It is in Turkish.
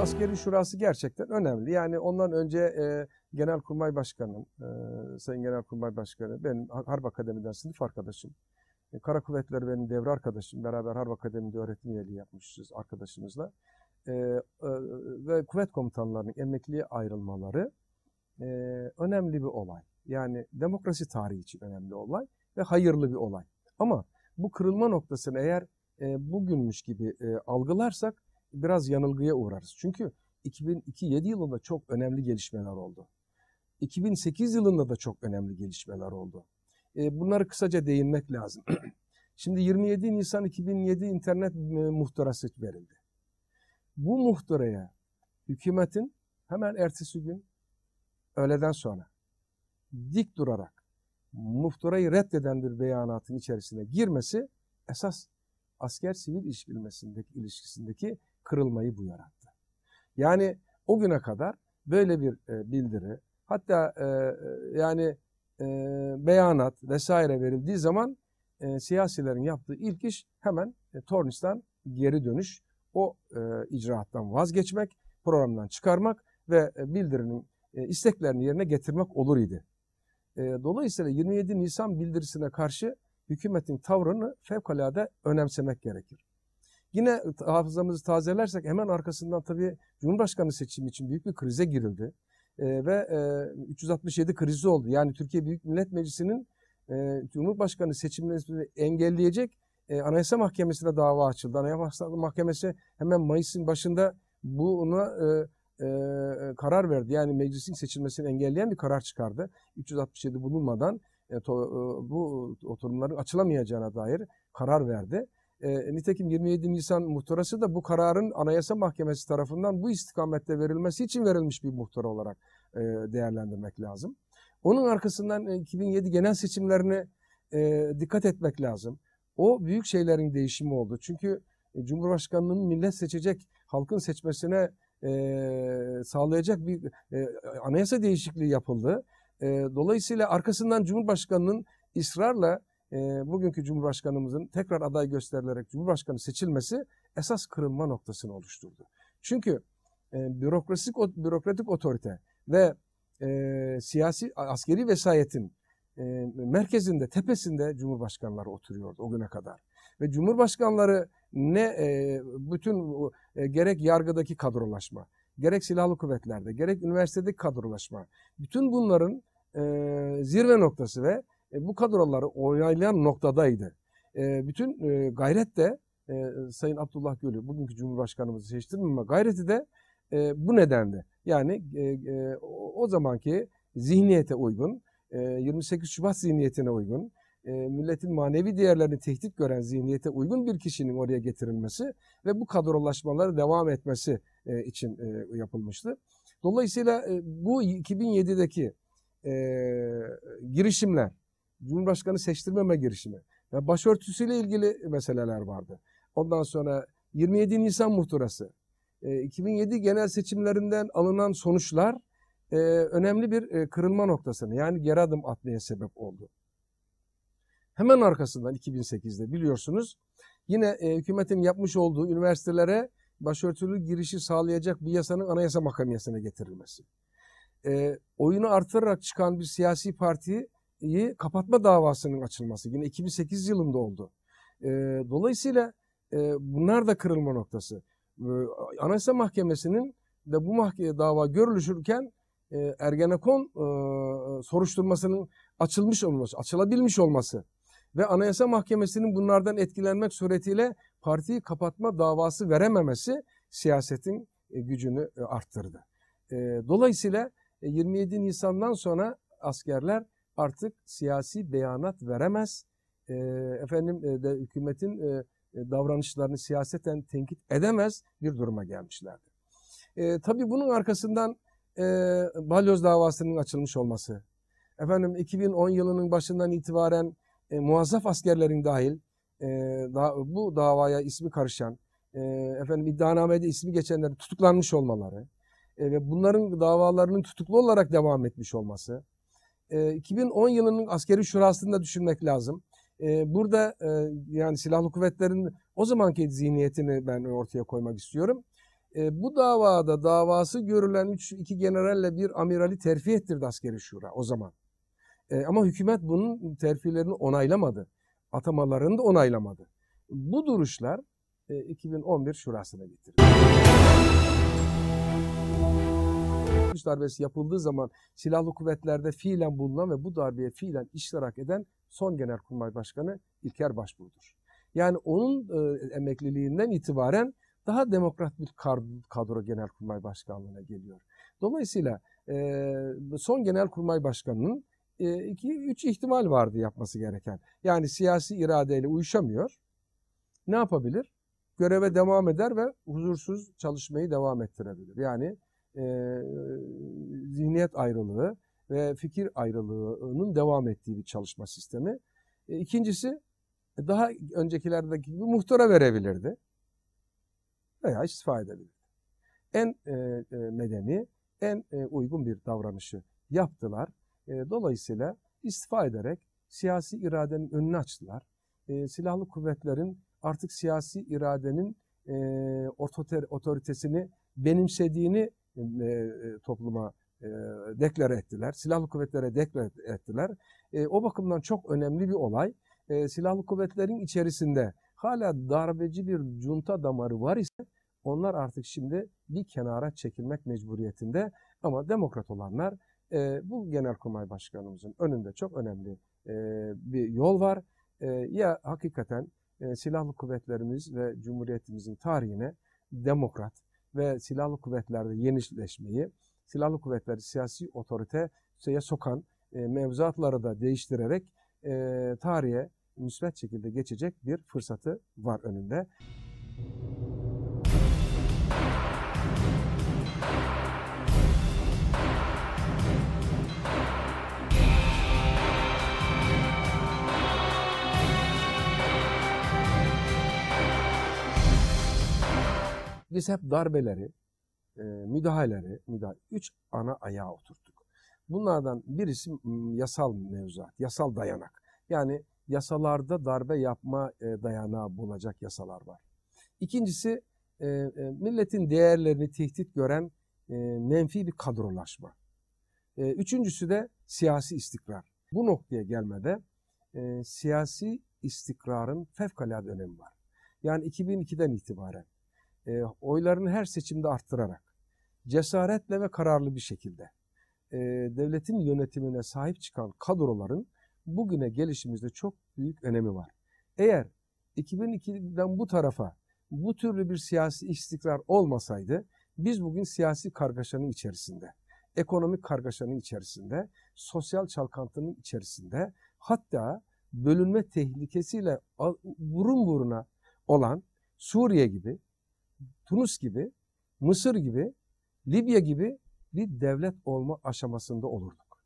askeri şurası gerçekten önemli. Yani ondan önce e, Genelkurmay Başkanı, e, Sayın Genelkurmay Başkanı, benim Harp Akademi'den sınıf arkadaşım. E, Kara Kuvvetleri benim devre arkadaşım. Beraber Harp Akademi'de öğretim üyeliği yapmışız arkadaşımızla. E, e, ve kuvvet komutanlarının emekliye ayrılmaları e, önemli bir olay. Yani demokrasi tarihi için önemli olay ve hayırlı bir olay. Ama bu kırılma noktasını eğer e, bugünmüş gibi e, algılarsak biraz yanılgıya uğrarız. Çünkü 2002-7 yılında çok önemli gelişmeler oldu. 2008 yılında da çok önemli gelişmeler oldu. E, bunları kısaca değinmek lazım. Şimdi 27 Nisan 2007 internet e, muhtırası verildi. Bu muhtıraya hükümetin hemen ertesi gün öğleden sonra dik durarak muhtırayı reddeden bir beyanatın içerisine girmesi esas asker sivil ilişkisindeki, ilişkisindeki kırılmayı bu yarattı. Yani o güne kadar böyle bir e, bildiri hatta e, yani e, beyanat vesaire verildiği zaman e, siyasilerin yaptığı ilk iş hemen e, Tornis'ten geri dönüş, o e, icraattan vazgeçmek, programdan çıkarmak ve e, bildirinin e, isteklerini yerine getirmek olur idi. E, dolayısıyla 27 Nisan bildirisine karşı hükümetin tavrını fevkalade önemsemek gerekir. Yine hafızamızı tazelersek hemen arkasından tabii Cumhurbaşkanı seçimi için büyük bir krize girildi. E, ve e, 367 krizi oldu. Yani Türkiye Büyük Millet Meclisi'nin e, Cumhurbaşkanı seçimlerini engelleyecek e, Anayasa Mahkemesi'ne dava açıldı. Anayasa Mahkemesi hemen Mayıs'ın başında buna e, e, karar verdi. Yani meclisin seçilmesini engelleyen bir karar çıkardı. 367 bulunmadan e, to, e, bu oturumların açılamayacağına dair karar verdi. E, nitekim 27 Nisan muhtırası da bu kararın Anayasa Mahkemesi tarafından bu istikamette verilmesi için verilmiş bir muhtıra olarak e, değerlendirmek lazım. Onun arkasından e, 2007 genel seçimlerine e, dikkat etmek lazım. O büyük şeylerin değişimi oldu. Çünkü Cumhurbaşkanlığının millet seçecek, halkın seçmesine e, sağlayacak bir e, anayasa değişikliği yapıldı. E, dolayısıyla arkasından Cumhurbaşkanı'nın ısrarla e, bugünkü Cumhurbaşkanımızın tekrar aday gösterilerek Cumhurbaşkanı seçilmesi esas kırılma noktasını oluşturdu. Çünkü e, bürokratik, bürokratik otorite ve e, siyasi askeri vesayetin e, merkezinde, tepesinde Cumhurbaşkanları oturuyordu o güne kadar. Ve Cumhurbaşkanları ne e, bütün e, gerek yargıdaki kadrolaşma, gerek silahlı kuvvetlerde, gerek üniversitedeki kadrolaşma, bütün bunların e, zirve noktası ve e, bu kadroları oynayan noktadaydı. E, bütün e, gayret de e, Sayın Abdullah Gül'ü, bugünkü Cumhurbaşkanımızı seçtirmeme gayreti de e, bu nedendi. Yani e, e, o zamanki zihniyete uygun, e, 28 Şubat zihniyetine uygun, e, milletin manevi değerlerini tehdit gören zihniyete uygun bir kişinin oraya getirilmesi ve bu kadrolaşmaları devam etmesi e, için e, yapılmıştı. Dolayısıyla e, bu 2007'deki e, girişimler, Cumhurbaşkanı seçtirmeme girişimi ve başörtüsüyle ilgili meseleler vardı. Ondan sonra 27 Nisan muhtırası, 2007 e, genel seçimlerinden alınan sonuçlar e, önemli bir e, kırılma noktasını yani geri adım atmaya sebep oldu. Hemen arkasından 2008'de biliyorsunuz yine hükümetin yapmış olduğu üniversitelere başörtülü girişi sağlayacak bir yasanın anayasa mahkemesine getirilmesi. oyunu artırarak çıkan bir siyasi partiyi kapatma davasının açılması yine 2008 yılında oldu. dolayısıyla bunlar da kırılma noktası. Anayasa Mahkemesi'nin de bu mahkeme dava görülüşürken e, Ergenekon e, soruşturmasının açılmış olması, açılabilmiş olması ve Anayasa Mahkemesi'nin bunlardan etkilenmek suretiyle partiyi kapatma davası verememesi siyasetin e, gücünü e, arttırdı. E, dolayısıyla e, 27 Nisan'dan sonra askerler artık siyasi beyanat veremez. E, efendim e, de hükümetin e, e, davranışlarını siyaseten tenkit edemez bir duruma gelmişlerdi. E, tabii bunun arkasından e, balyoz davasının açılmış olması, efendim 2010 yılının başından itibaren e, muazzaf askerlerin dahil e, da, bu davaya ismi karışan, e, efendim iddianamede ismi geçenlerin tutuklanmış olmaları e, ve bunların davalarının tutuklu olarak devam etmiş olması, e, 2010 yılının askeri şurasını düşünmek lazım. E, burada e, yani silahlı kuvvetlerin o zamanki zihniyetini ben ortaya koymak istiyorum. E, bu davada davası görülen üç, iki generalle bir amirali terfi ettirdi askeri şura o zaman. E, ama hükümet bunun terfilerini onaylamadı. Atamalarını da onaylamadı. Bu duruşlar e, 2011 şurasına getirildi. Kılıç darbesi yapıldığı zaman silahlı kuvvetlerde fiilen bulunan ve bu darbeye fiilen iştirak eden son Genelkurmay Başkanı İlker Başbuğ'dur. Yani onun e, emekliliğinden itibaren daha demokrat bir kadro Genelkurmay Başkanlığı'na geliyor. Dolayısıyla e, son Genelkurmay Başkanı'nın e, iki, üç ihtimal vardı yapması gereken. Yani siyasi iradeyle uyuşamıyor. Ne yapabilir? Göreve devam eder ve huzursuz çalışmayı devam ettirebilir. Yani e, zihniyet ayrılığı ve fikir ayrılığının devam ettiği bir çalışma sistemi. E, ikincisi daha öncekilerdeki gibi muhtara verebilirdi veya istifa edebilirdi. En e, e, medeni, en e, uygun bir davranışı yaptılar. E, dolayısıyla istifa ederek siyasi iradenin önünü açtılar. E, silahlı kuvvetlerin artık siyasi iradenin e, otoriter, otoritesini benimsediğini e, e, topluma e, deklare ettiler. Silahlı kuvvetlere deklare ettiler. E, o bakımdan çok önemli bir olay. E, silahlı kuvvetlerin içerisinde hala darbeci bir junta damarı var ise onlar artık şimdi bir kenara çekilmek mecburiyetinde ama demokrat olanlar e, bu genelkurmay başkanımızın önünde çok önemli e, bir yol var. E, ya hakikaten e, silahlı kuvvetlerimiz ve cumhuriyetimizin tarihine demokrat ve silahlı kuvvetlerde yenileşmeyi, silahlı kuvvetleri siyasi otoriteye sokan e, mevzuatları da değiştirerek e, tarihe müsbet şekilde geçecek bir fırsatı var önünde. Biz hep darbeleri, e, müdahaleleri, müdahale, üç ana ayağa oturttuk. Bunlardan birisi yasal mevzuat, yasal dayanak. Yani yasalarda darbe yapma e, dayanağı bulacak yasalar var. İkincisi e, milletin değerlerini tehdit gören menfi bir kadrolaşma. Üçüncüsü de siyasi istikrar. Bu noktaya gelmede siyasi istikrarın fevkalade önemi var. Yani 2002'den itibaren e, oylarını her seçimde arttırarak, cesaretle ve kararlı bir şekilde e, devletin yönetimine sahip çıkan kadroların bugüne gelişimizde çok büyük önemi var. Eğer 2002'den bu tarafa bu türlü bir siyasi istikrar olmasaydı biz bugün siyasi kargaşanın içerisinde, ekonomik kargaşanın içerisinde, sosyal çalkantının içerisinde hatta bölünme tehlikesiyle burun buruna olan Suriye gibi, Tunus gibi, Mısır gibi, Libya gibi bir devlet olma aşamasında olurduk.